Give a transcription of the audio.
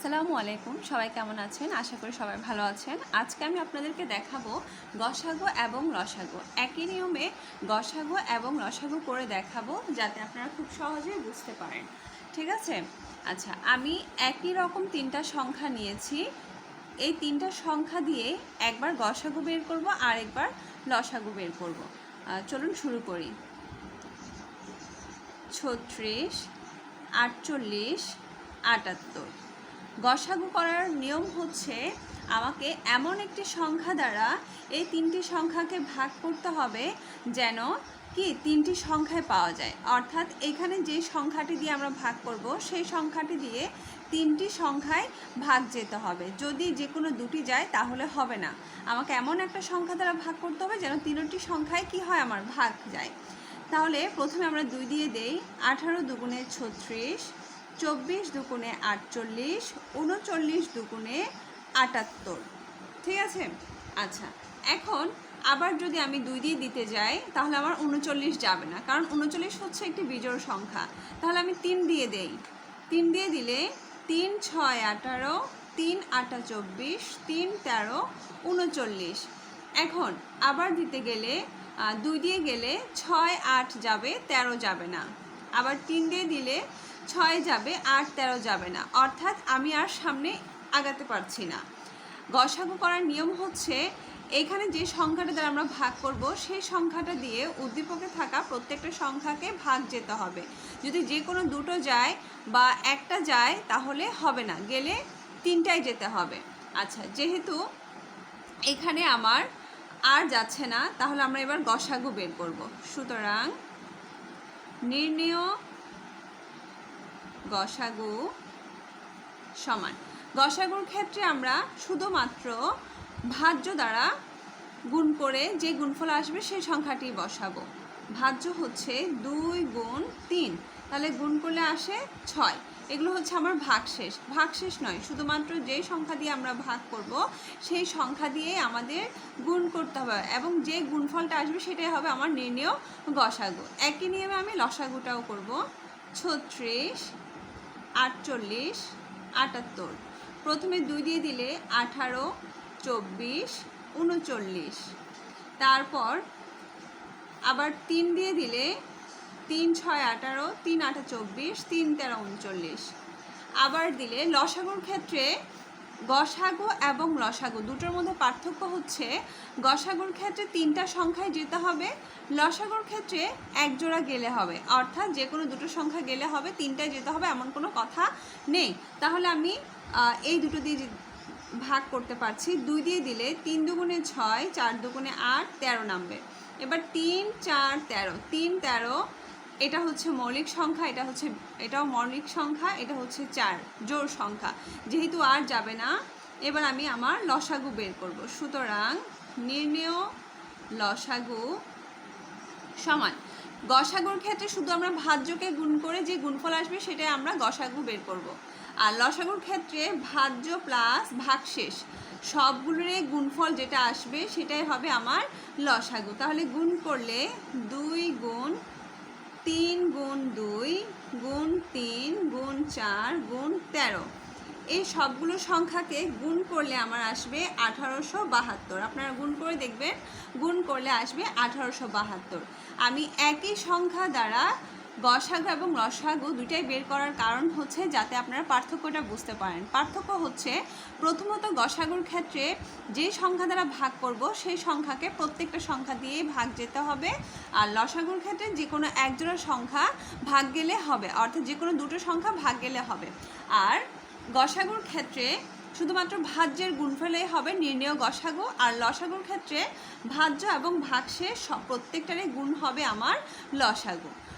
আসসালামু আলাইকুম। সবাই কেমন আছেন? আশা করি সবাই ভালো আছেন। আজকে আমি আপনাদেরকে দেখাবো গসাগো এবং রসাগো। একই নিয়মে গসাগো এবং রসাগো করে দেখাবো যাতে আপনারা খুব সহজেই বুঝতে পারেন। ঠিক আছে? আচ্ছা আমি একই রকম তিনটা সংখ্যা নিয়েছি। এই তিনটা সংখ্যা দিয়ে একবার গসাগো বের করব, আর একবার লসাগো বের করব। চলুন শুরু করি। ছত্রিশ, আটচল্লিশ, আটাত্তর। গসাগু করার নিয়ম হচ্ছে আমাকে এমন একটি সংখ্যা দ্বারা এই তিনটি সংখ্যাকে ভাগ করতে হবে যেন কি তিনটি সংখ্যায় পাওয়া যায়। অর্থাৎ এখানে যে সংখ্যাটি দিয়ে আমরা ভাগ করব, সেই সংখ্যাটি দিয়ে তিনটি সংখ্যায় ভাগ যেতে হবে। যদি যে কোনো দুটি যায়, তাহলে হবে না। আমাকে এমন একটা সংখ্যা দ্বারা ভাগ করতে হবে যেন তিনটি সংখ্যায় কি হয়, আমার ভাগ যায়। তাহলে প্রথমে আমরা দুই দিয়ে দেই, আঠারো দুগুণে ছত্রিশ চব্বিশ দুগুণে আটচল্লিশ, উনচল্লিশ দুগুণে আটাত্তর। ঠিক আছে? আচ্ছা এখন আবার যদি আমি দুই দিয়ে দিতে যাই, তাহলে আমার উনচল্লিশ যাবে না। কারণ উনচল্লিশ হচ্ছে একটি বিজোড় সংখ্যা। তাহলে আমি তিন দিয়ে দেই। তিন দিয়ে দিলে তিন ছয় আঠারো, তিন আটা চব্বিশ, তিন তেরো, উনচল্লিশ। এখন আবার দিতে গেলে দুই দিয়ে গেলে ছয় আট যাবে, তেরো যাবে না। আবার তিন দিয়ে দিলে ছয় যাবে, আর তেরো যাবে না। অর্থাৎ আমি আর সামনে আগাতে পারছি না। গসাগু করার নিয়ম হচ্ছে, এখানে যে সংখ্যাটা দ্বারা আমরা ভাগ করব, সেই সংখ্যাটা দিয়ে উদ্দীপকে থাকা প্রত্যেকটা সংখ্যাকে ভাগ যেতে হবে। যদি যে কোনো দুটো যায় বা একটা যায়, তাহলে হবে না। গেলে তিনটায় যেতে হবে। আচ্ছা যেহেতু এখানে আমার আর যাচ্ছে না, তাহলে আমরা এবার গসাগু বের করব। সুতরাং নির্ণেয় গসাগু সমান। গসাগুর ক্ষেত্রে আমরা শুধুমাত্র ভাজ্য দ্বারা গুণ করে যে গুণফল আসবে সেই সংখ্যাটি বসাবো। ভাজ্য হচ্ছে দুই গুণ তিন। তাহলে গুণ করলে আসে ছয়। এগুলো হচ্ছে আমার ভাগশেষ। ভাগশেষ নয়, শুধুমাত্র যেই সংখ্যা দিয়ে আমরা ভাগ করব, সেই সংখ্যা দিয়ে আমাদের গুণ করতে হবে এবং যে গুণফলটা আসবে সেটাই হবে আমার নির্ণেয় গসাগু। একই নিয়মে আমি লসাগুটাও করব। ছত্রিশ আটচল্লিশ, আটাত্তর। প্রথমে দুই দিয়ে দিলে আঠারো, চব্বিশ, উনচল্লিশ। তারপর আবার তিন দিয়ে দিলে তিন ছয় আঠারো, তিন আটা চব্বিশ, তিন তেরো, উনচল্লিশ। আবার দিলে লসাগুর ক্ষেত্রে গসাগু এবং লসাগু দুটোর মধ্যে পার্থক্য হচ্ছে গসাগুর ক্ষেত্রে তিনটা সংখ্যায় যেতে হবে, লসাগুর ক্ষেত্রে এক জোড়া গেলে হবে। অর্থাৎ যে কোনো দুটো সংখ্যা গেলে হবে, তিনটায় যেতে হবে এমন কোনো কথা নেই। তাহলে আমি এই দুটো দিয়ে ভাগ করতে পারছি, দুই দিয়ে দিলে তিন দুগুণে ছয়, চার দুগুণে আট, তেরো নামবে। এবার তিন, চার, তেরো, তিন, তেরো এটা হচ্ছে মৌলিক সংখ্যা, এটা হচ্ছে, এটাও মৌলিক সংখ্যা, এটা হচ্ছে চার জোর সংখ্যা। যেহেতু আর যাবে না, এবার আমি আমার লসাগু বের করব। সুতরাং নির্ণেয় লসাগু সমান। গসাগুর ক্ষেত্রে শুধু আমরা ভাজ্যকে গুণ করে যে গুণফল আসবে, সেটাই আমরা গসাগু বের করব। আর লসাগুর ক্ষেত্রে ভাজ্য প্লাস ভাগশেষ সবগুলোর গুণফল যেটা আসবে, সেটাই হবে আমার লসাগু। তাহলে গুণ করলে দুই গুণ তিন গুণ দুই গুণ তিন গুণ চার গুণ তেরো। এই সবগুলো সংখ্যাকে গুণ করলে আমার আসবে আঠারোশো বাহাত্তর। আপনারা গুণ করে দেখবেন, গুণ করলে আসবে আঠারোশো বাহাত্তর। আমি একই সংখ্যা দ্বারা গসাগু এবং লসাগু দুটাই বের করার কারণ হচ্ছে যাতে আপনারা পার্থক্যটা বুঝতে পারেন। পার্থক্য হচ্ছে প্রথমত গসাগুর ক্ষেত্রে যে সংখ্যা দ্বারা ভাগ করব, সেই সংখ্যাকে প্রত্যেকটা সংখ্যা দিয়েই ভাগ যেতে হবে। আর লসাগুর ক্ষেত্রে যে কোনো একজোড়া সংখ্যা ভাগ গেলে হবে, অর্থাৎ যে কোনো দুটো সংখ্যা ভাগ গেলে হবে। আর গসাগুর ক্ষেত্রে শুধুমাত্র ভাজ্যের গুণফলেই হবে নির্ণেয় গসাগু, আর লসাগুর ক্ষেত্রে ভাজ্য এবং ভাগশেষ প্রত্যেকটারই গুণ হবে আমার লসাগু।